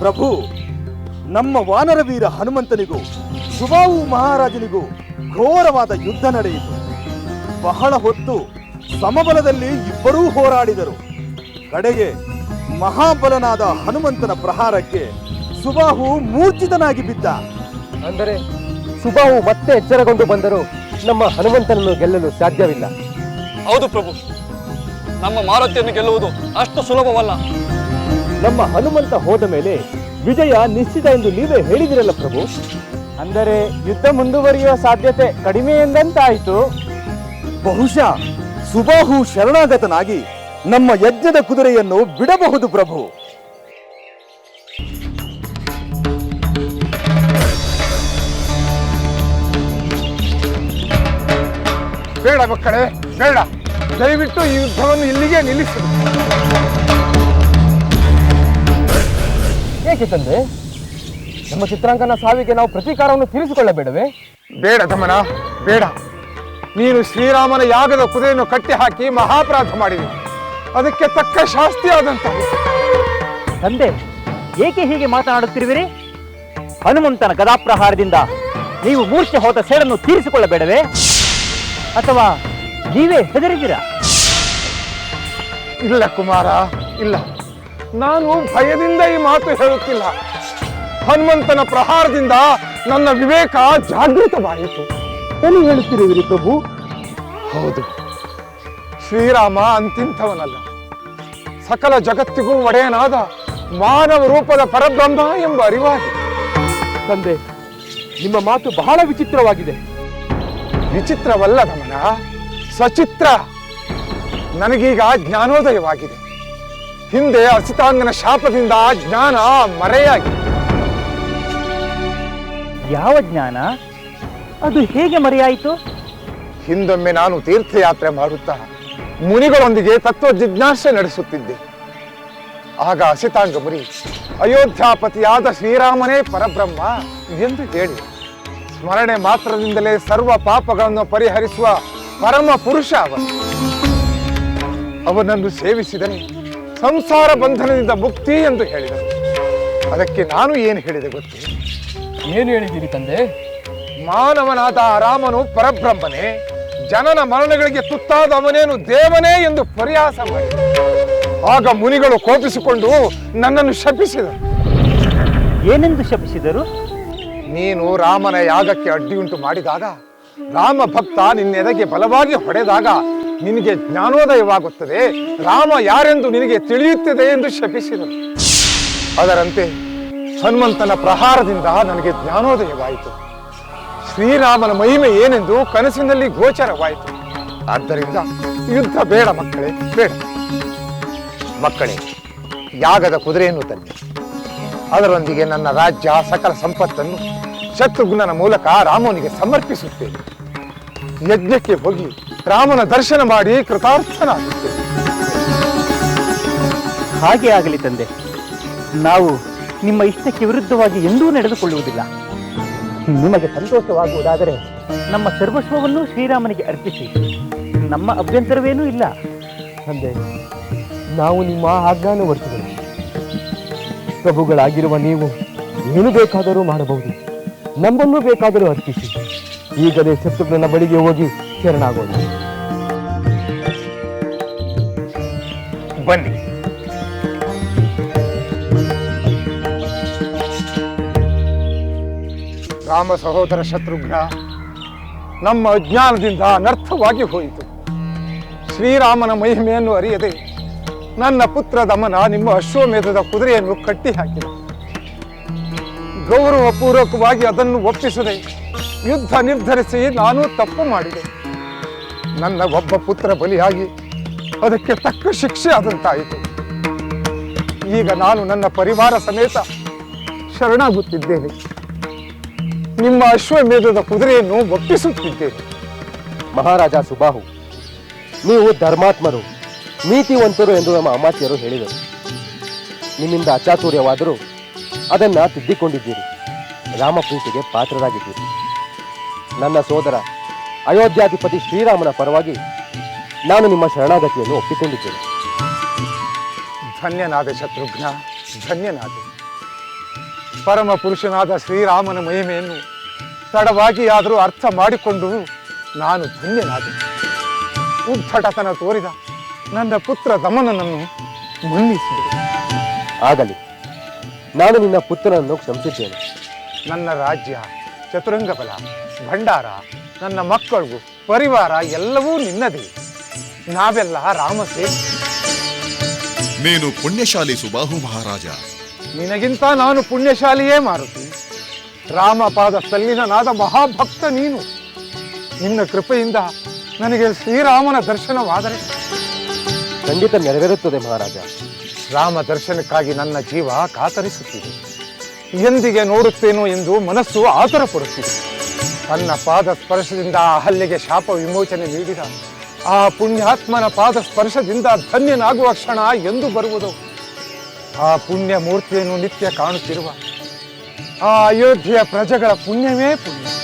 ಪ್ರಭು ನಮ್ಮ ವಾನರ ವೀರ ಹನುಮಂತನಿಗೂ ಸುಬಾಹು ಮಹಾರಾಜನಿಗೂ ಘೋರವಾದ ಯುದ್ಧ ನಡೆಯಿತು. ಬಹಳ ಹೊತ್ತು ಸಮಬಲದಲ್ಲಿ ಇಬ್ಬರೂ ಹೋರಾಡಿದರು. ಕಡೆಗೆ ಮಹಾಬಲನಾದ ಹನುಮಂತನ ಪ್ರಹಾರಕ್ಕೆ ಸುಬಾಹು ಮೂರ್ಛಿತನಾಗಿ ಬಿದ್ದ. ಅಂದರೆ ಸುಬಾಹು ಮತ್ತೆ ಎಚ್ಚರಗೊಂಡು ಬಂದರೂ ನಮ್ಮ ಹನುಮಂತನನ್ನು ಗೆಲ್ಲಲು ಸಾಧ್ಯವಿಲ್ಲ. ಹೌದು ಪ್ರಭು ನಮ್ಮ ಮಾರುತಿಯನ್ನು ಗೆಲ್ಲುವುದು ಅಷ್ಟು ಸುಲಭವಲ್ಲ. ನಮ್ಮ ಹನುಮಂತ ಹೋದ ಮೇಲೆ ವಿಜಯ ನಿಶ್ಚಿತ ಎಂದು ನೀವೇ ಹೇಳಿದಿರಲ್ಲ ಪ್ರಭು? ಅಂದರೆ ಯುದ್ಧ ಮುಂದುವರಿಯುವ ಸಾಧ್ಯತೆ ಕಡಿಮೆ ಎಂದಂತಾಯಿತು? ಬಹುಶಃ ಸುಬಾಹು ಶರಣಾಗತನಾಗಿ ನಮ್ಮ ಯಜ್ಞದ ಕುದುರೆಯನ್ನು ಬಿಡಬಹುದು ಪ್ರಭು. ಬೇಡ ಮಕ್ಕಳೇ ಬೇಡ. ದಯವಿಟ್ಟು ಈ ಯುದ್ಧವನ್ನು ಇಲ್ಲಿಗೆ ನಿಲ್ಲಿಸಿ. ಏಕೆ ತಂದೆ ನಮ್ಮ ಚಿತ್ರಾಂಕನ ಸಾವಿಗೆ ನಾವು ಪ್ರತೀಕಾರವನ್ನು ತೀರಿಸಿಕೊಳ್ಳಬೇಡವೇ? ಬೇಡ ತಮ್ಮನ ಬೇಡ. ನೀನು ಶ್ರೀರಾಮನ ಯಾಗದ ಕುದುರೆಯನ್ನು ಕಟ್ಟಿ ಹಾಕಿ ಮಹಾಪರಾಧ ಮಾಡಿದೆ. ಅದಕ್ಕೆ ತಕ್ಕ ಶಾಸ್ತಿ ಆದಂತ ತಂದೆ ಏಕೆ ಹೀಗೆ ಮಾತನಾಡುತ್ತಿರುವಿರಿ? ಹನುಮಂತನ ಗದಾಪ್ರಹಾರದಿಂದ ನೀವು ಮೂರ್ಛೆ ಹೋದ ಸೇಡನ್ನು ತೀರಿಸಿಕೊಳ್ಳಬೇಡವೇ? ಅಥವಾ ನೀವೇ ಹೆದರಿದ್ದೀರಾ? ಇಲ್ಲ ಕುಮಾರ ಇಲ್ಲ. ನಾನು ಭಯದಿಂದ ಈ ಮಾತು ಹೇಳುತ್ತಿಲ್ಲ. ಹನುಮಂತನ ಪ್ರಹಾರದಿಂದ ನನ್ನ ವಿವೇಕ ಜಾಗೃತವಾಯಿತು. ಏನು ಹೇಳುತ್ತಿರುವಿರಿ ಪ್ರಭು. ಹೌದು. ಶ್ರೀರಾಮ ಅಂತಿಂಥವನಲ್ಲ. ಸಕಲ ಜಗತ್ತಿಗೂ ಒಡೆಯನಾದ ಮಾನವ ರೂಪದ ಪರಬ್ರಹ್ಮ ಎಂಬ ಅರಿವಾಗಿ ತಂದೆ ನಿಮ್ಮ ಮಾತು ಬಹಳ ವಿಚಿತ್ರವಾಗಿದೆ. ವಿಚಿತ್ರವಲ್ಲ ಗಮನ ಸಚಿತ್ರ ನನಗೀಗ ಜ್ಞಾನೋದಯವಾಗಿದೆ. ಹಿಂದೆ ಅಸಿತಾಂಗನ ಶಾಪದಿಂದ ಜ್ಞಾನ ಮರೆಯಾಗಿ. ಯಾವ ಜ್ಞಾನ? ಅದು ಹೇಗೆ ಮರೆಯಾಯಿತು? ಹಿಂದೊಮ್ಮೆ ನಾನು ತೀರ್ಥಯಾತ್ರೆ ಮಾಡುತ್ತಾ ಮುನಿಗಳೊಂದಿಗೆ ತತ್ವ ಜಿಜ್ಞಾಸೆ ನಡೆಸುತ್ತಿದ್ದೆ. ಆಗ ಅಸಿತಾಂಗ ಮುರಿ ಅಯೋಧ್ಯಾಪತಿಯಾದ ಶ್ರೀರಾಮನೇ ಪರಬ್ರಹ್ಮ ಎಂದು ಹೇಳಿ ಸ್ಮರಣೆ ಮಾತ್ರದಿಂದಲೇ ಸರ್ವ ಪಾಪಗಳನ್ನು ಪರಿಹರಿಸುವ ಪರಮ ಪುರುಷ ಅವನು. ಅವನನ್ನು ಸೇವಿಸಿದರೆ ಸಂಸಾರ ಬಂಧನದಿಂದ ಮುಕ್ತಿ ಎಂದು ಹೇಳಿದರು ಅದಕ್ಕೆ ನಾನು ಏನು ಹೇಳಿದೆ ಗೊತ್ತೇ? ಏನು ಹೇಳಿದ್ದೀರಿ ತಂದೆ? ಮಾನವನಾದ ರಾಮನು ಪರಬ್ರಹ್ಮನೇ ಜನನ ಮರಣಗಳಿಗೆ ತುತ್ತಾದ ಅವನೇನು ದೇವನೇ ಎಂದು ಪರಿಹಾಸ ಮಾಡಿದ. ಆಗ ಮುನಿಗಳು ಕೋಪಿಸಿಕೊಂಡು ನನ್ನನ್ನು ಶಪಿಸಿದರು. ಏನೆಂದು ಶಪಿಸಿದರು? ನೀನು ರಾಮನ ಯಾಗಕ್ಕೆ ಅಡ್ಡಿಯುಂಟು ಮಾಡಿದಾಗ ರಾಮ ಭಕ್ತ ನಿನ್ನೆದಕ್ಕೆ ಬಲವಾಗಿ ಹೊಡೆದಾಗ ನಿನಗೆ ಜ್ಞಾನೋದಯವಾಗುತ್ತದೆ. ರಾಮ ಯಾರೆಂದು ನಿನಗೆ ತಿಳಿಯುತ್ತದೆ ಎಂದು ಶಪಿಸಿದರು. ಅದರಂತೆ ಹನುಮಂತನ ಪ್ರಹಾರದಿಂದ ನನಗೆ ಜ್ಞಾನೋದಯವಾಯಿತು. ಶ್ರೀರಾಮನ ಮಹಿಮೆ ಏನೆಂದು ಕನಸಿನಲ್ಲಿ ಗೋಚರವಾಯಿತು. ಆದ್ದರಿಂದ ಯುದ್ಧ ಬೇಡ ಮಕ್ಕಳೇ ಬೇಡ. ಮಕ್ಕಳೇ, ಯಾಗದ ಕುದುರೆಯನ್ನು ತನ್ನಿ. ಅದರೊಂದಿಗೆ ನನ್ನ ರಾಜ್ಯ ಸಕಲ ಸಂಪತ್ತನ್ನು ಶತ್ರುಘ್ನನ ಮೂಲಕ ರಾಮನಿಗೆ ಸಮರ್ಪಿಸುತ್ತೇನೆ. ಯಜ್ಞಕ್ಕೆ ಹೋಗಿ ರಾಮನ ದರ್ಶನ ಮಾಡಿ ಕೃತಾರ್ಥನಾಗುತ್ತೇನೆ. ಹಾಗೆ ಆಗಲಿ ತಂದೆ. ನಾವು ನಿಮ್ಮ ಇಷ್ಟಕ್ಕೆ ವಿರುದ್ಧವಾಗಿ ಎಂದೂ ನಡೆದುಕೊಳ್ಳುವುದಿಲ್ಲ. ನಿಮಗೆ ಸಂತೋಷವಾಗುವುದಾದರೆ ನಮ್ಮ ಸರ್ವಸ್ವವನ್ನು ಶ್ರೀರಾಮನಿಗೆ ಅರ್ಪಿಸಿ. ನಮ್ಮ ಅಭ್ಯಂತರವೇನೂ ಇಲ್ಲ. ತಂದೆ ನಾವು ನಿಮ್ಮ ಆಜ್ಞಾನ ವರ್ತಿದ್ದೇವೆ ಪ್ರಭುಗಳಾಗಿರುವ ನೀವು ಏನು ಬೇಕಾದರೂ ಮಾಡಬಹುದು. ನಮ್ಮನ್ನು ಬೇಕಾದರೂ ಅರ್ಪಿಸಿ. ಈಗಲೇ ಶತ್ರುಘ್ನನ ಬಳಿಗೆ ಹೋಗಿ ಶರಣಾಗೋಣ. ಬನ್ನಿ. ರಾಮ ಸಹೋದರ ಶತ್ರುಘ್ನ ನಮ್ಮ ಅಜ್ಞಾನದಿಂದ ಅನರ್ಥವಾಗಿ ಹೋಯಿತು. ಶ್ರೀರಾಮನ ಮಹಿಮೆಯನ್ನು ಅರಿಯದೆ ನನ್ನ ಪುತ್ರ ದಮನ ನಿಮ್ಮ ಅಶ್ವಮೇಧದ ಕುದುರೆಯನ್ನು ಕಟ್ಟಿ ಹಾಕಿದ ಗೌರವಪೂರ್ವಕವಾಗಿ ಅದನ್ನು ಒಪ್ಪಿಸದೆ ಯುದ್ಧ ನಿರ್ಧರಿಸಿ ನಾನು ತಪ್ಪು ಮಾಡಿದೆ. ನನ್ನ ಒಬ್ಬ ಪುತ್ರ ಬಲಿಯಾಗಿ ಅದಕ್ಕೆ ತಕ್ಕ ಶಿಕ್ಷೆ ಆದಂತಾಯಿತು. ಈಗ ನಾನು ನನ್ನ ಪರಿವಾರ ಸಮೇತ ಶರಣಾಗುತ್ತಿದ್ದೇನೆ. ನಿಮ್ಮ ಅಶ್ವಮೇಧದ ಕುದುರೆಯನ್ನು ಒಪ್ಪಿಸುತ್ತಿದ್ದೇನೆ. ಮಹಾರಾಜ ಸುಬಾಹು, ನೀವು ಧರ್ಮಾತ್ಮರು, ನೀತಿವಂತರು ಎಂದು ನಮ್ಮ ಅಮಾತ್ಯರು ಹೇಳಿದರು. ನಿಮ್ಮಿಂದ ಅಚಾತುರ್ಯವಾದರೂ ಅದನ್ನ ತಿದ್ದಿಕೊಂಡಿದ್ದೀರಿ. ರಾಮಪ್ರೀತಿಗೆ ಪಾತ್ರರಾಗಿದ್ದೀರಿ. ನನ್ನ ಸೋದರ ಅಯೋಧ್ಯಾಧಿಪತಿ ಶ್ರೀರಾಮನ ಪರವಾಗಿ ನಾನು ನಿಮ್ಮ ಶರಣಾಗತಿಯನ್ನು ಒಪ್ಪಿಕೊಂಡಿದ್ದೇನೆ. ಧನ್ಯನಾದ ಶತ್ರುಘ್ನ ಧನ್ಯನಾದ. ಪರಮ ಪುರುಷನಾದ ಶ್ರೀರಾಮನ ಮಹಿಮೆಯನ್ನು ತಡವಾಗಿ ಆದರೂ ಅರ್ಥ ಮಾಡಿಕೊಂಡು ನಾನು ಧನ್ಯನಾದೆ. ಉದ್ಧಟತನ ತೋರಿದ ನನ್ನ ಪುತ್ರ ದಮನನನ್ನು ಮನ್ನಿಸಿದೆ. ಆಗಲಿ. ನಾನು ನಿನ್ನ ಪುತ್ರನನ್ನು ಕ್ಷಮಿಸಿದ್ದೇನೆ. ನನ್ನ ರಾಜ್ಯ ಚತುರಂಗ ಬಲ ಭಂಡಾರ ನನ್ನ ಮಕ್ಕಳು ಪರಿವಾರ ಎಲ್ಲವೂ ನಿನ್ನದೇ. ನಾವೆಲ್ಲ ರಾಮಸೇ. ನೀನು ಪುಣ್ಯಶಾಲಿ ಸುಬಾಹು ಮಹಾರಾಜ. ನಿನಗಿಂತ ನಾನು ಪುಣ್ಯಶಾಲಿಯೇ ಮಾರುತಿ. ರಾಮಪಾದ ತಲ್ಲಿನನಾದ ಮಹಾಭಕ್ತ ನೀನು. ನಿನ್ನ ಕೃಪೆಯಿಂದ ನನಗೆ ಶ್ರೀರಾಮನ ದರ್ಶನವಾದರೆ. ಖಂಡಿತ ನೆರವೇರುತ್ತದೆ ಮಹಾರಾಜ. ರಾಮ ದರ್ಶನಕ್ಕಾಗಿ ನನ್ನ ಜೀವ ಕಾತರಿಸುತ್ತಿದೆ. ಎಂದಿಗೆ ನೋಡುತ್ತೇನೋ ಎಂದು ಮನಸ್ಸು ಆತುರ ಪಡುತ್ತಿದೆ ತನ್ನ ಪಾದ ಸ್ಪರ್ಶದಿಂದ ಹಲ್ಲೆಗೆ ಶಾಪ ವಿಮೋಚನೆ ನೀಡಿದ, ಆ ಪುಣ್ಯಾತ್ಮನ ಪಾದ ಸ್ಪರ್ಶದಿಂದ ಧನ್ಯನಾಗುವ ಕ್ಷಣ ಎಂದು ಬರುವುದು. ಆ ಪುಣ್ಯ ಮೂರ್ತಿಯನ್ನು ನಿತ್ಯ ಕಾಣುತ್ತಿರುವ, ಆ ಅಯೋಧ್ಯೆಯ ಪ್ರಜೆಗಳ ಪುಣ್ಯವೇ ಪುಣ್ಯ.